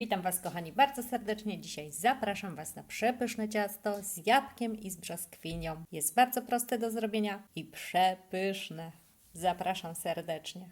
Witam Was, kochani, bardzo serdecznie. Dzisiaj zapraszam Was na przepyszne ciasto z jabłkiem i z brzoskwinią. Jest bardzo proste do zrobienia i przepyszne. Zapraszam serdecznie.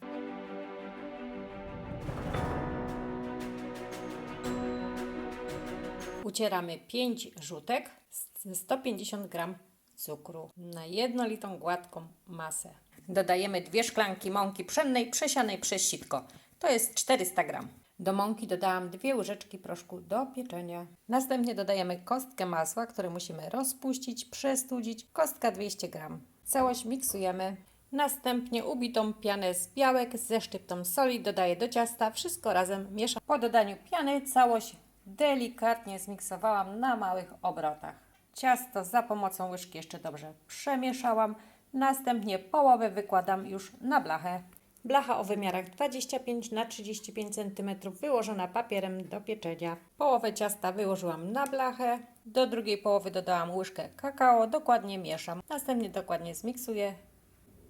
Ucieramy 5 żółtek z 150 g cukru na jednolitą gładką masę. Dodajemy dwie szklanki mąki pszennej przesianej przez sitko. To jest 400 g. Do mąki dodałam dwie łyżeczki proszku do pieczenia. Następnie dodajemy kostkę masła, które musimy rozpuścić, przestudzić. Kostka 200 g. Całość miksujemy. Następnie ubitą pianę z białek ze szczyptą soli dodaję do ciasta. Wszystko razem mieszam. Po dodaniu piany całość delikatnie zmiksowałam na małych obrotach. Ciasto za pomocą łyżki jeszcze dobrze przemieszałam. Następnie połowę wykładam już na blachę. Blacha o wymiarach 25 na 35 cm wyłożona papierem do pieczenia. Połowę ciasta wyłożyłam na blachę. Do drugiej połowy dodałam łyżkę kakao, dokładnie mieszam. Następnie dokładnie zmiksuję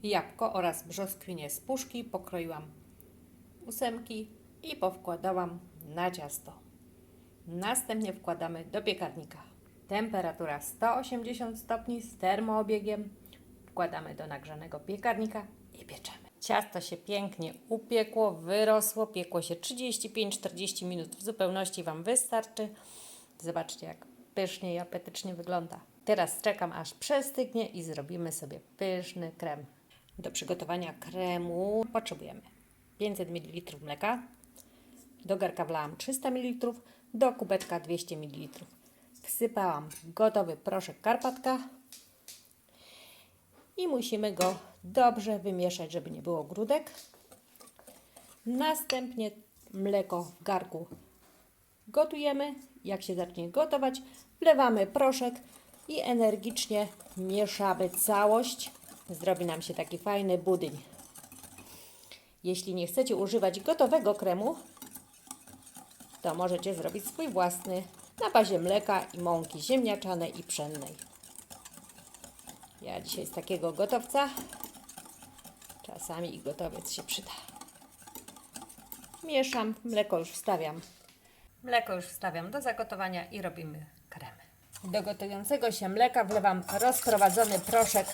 jabłko oraz brzoskwinię z puszki. Pokroiłam ósemki i powkładałam na ciasto. Następnie wkładamy do piekarnika. Temperatura 180 stopni z termoobiegiem. Wkładamy do nagrzanego piekarnika i pieczemy. Ciasto się pięknie upiekło, wyrosło, piekło się 35-40 minut. W zupełności Wam wystarczy. Zobaczcie, jak pysznie i apetycznie wygląda. Teraz czekam, aż przestygnie i zrobimy sobie pyszny krem. Do przygotowania kremu potrzebujemy 500 ml mleka, do garka wlałam 300 ml, do kubeczka 200 ml. Wsypałam gotowy proszek karpatka i musimy go dobrze wymieszać, żeby nie było grudek. Następnie mleko w garku gotujemy. Jak się zacznie gotować, wlewamy proszek i energicznie mieszamy całość. Zrobi nam się taki fajny budyń. Jeśli nie chcecie używać gotowego kremu, to możecie zrobić swój własny na bazie mleka i mąki ziemniaczanej i pszennej. Ja dzisiaj z takiego gotowca. Czasami i gotowiec się przyda. Mieszam, mleko już wstawiam. Mleko już wstawiam do zagotowania i robimy krem. Do gotującego się mleka wlewam rozprowadzony proszek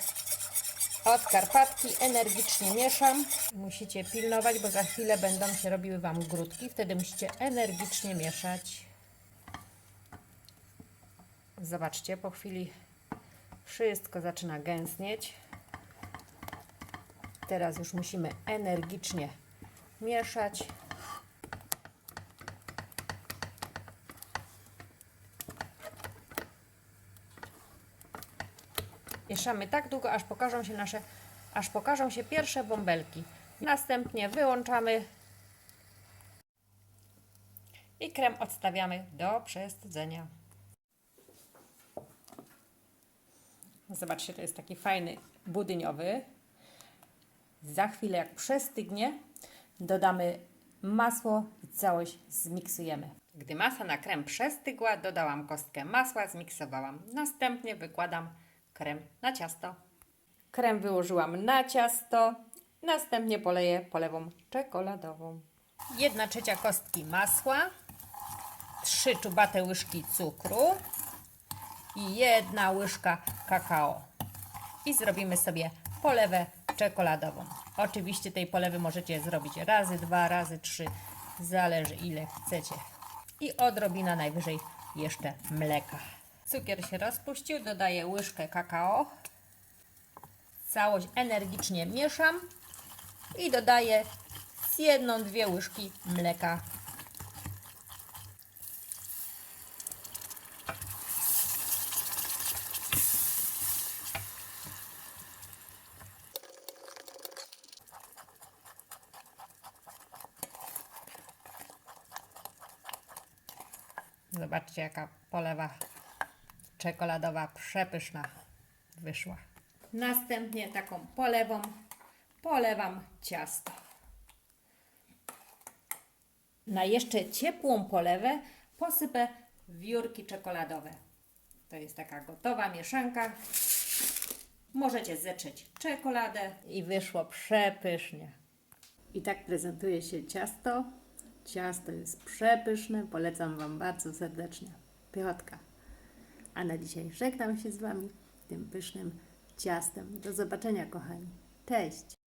od karpatki. Energicznie mieszam. Musicie pilnować, bo za chwilę będą się robiły Wam grudki. Wtedy musicie energicznie mieszać. Zobaczcie, po chwili wszystko zaczyna gęstnieć. Teraz już musimy energicznie mieszać. Mieszamy tak długo, aż pokażą się nasze, aż pokażą się pierwsze bąbelki. Następnie wyłączamy i krem odstawiamy do przestudzenia. Zobaczcie, to jest taki fajny budyniowy. Za chwilę, jak przestygnie, dodamy masło i całość zmiksujemy. Gdy masa na krem przestygła, dodałam kostkę masła, zmiksowałam. Następnie wykładam krem na ciasto. Krem wyłożyłam na ciasto, następnie poleję polewą czekoladową. 1 trzecia kostki masła, 3 czubate łyżki cukru, i jedna łyżka kakao. I zrobimy sobie polewę czekoladową. Oczywiście tej polewy możecie zrobić razy dwa, razy trzy, zależy ile chcecie. I odrobina najwyżej jeszcze mleka. Cukier się rozpuścił, dodaję łyżkę kakao. Całość energicznie mieszam i dodaję z jedną, dwie łyżki mleka Zobaczcie, jaka polewa czekoladowa przepyszna wyszła. Następnie taką polewą polewam ciasto. Na jeszcze ciepłą polewę posypę wiórki czekoladowe. To jest taka gotowa mieszanka. Możecie zetrzeć czekoladę i wyszło przepysznie. I tak prezentuje się ciasto Ciasto jest przepyszne, polecam Wam bardzo serdecznie. Piotka. A na dzisiaj żegnam się z Wami tym pysznym ciastem. Do zobaczenia, kochani. Cześć!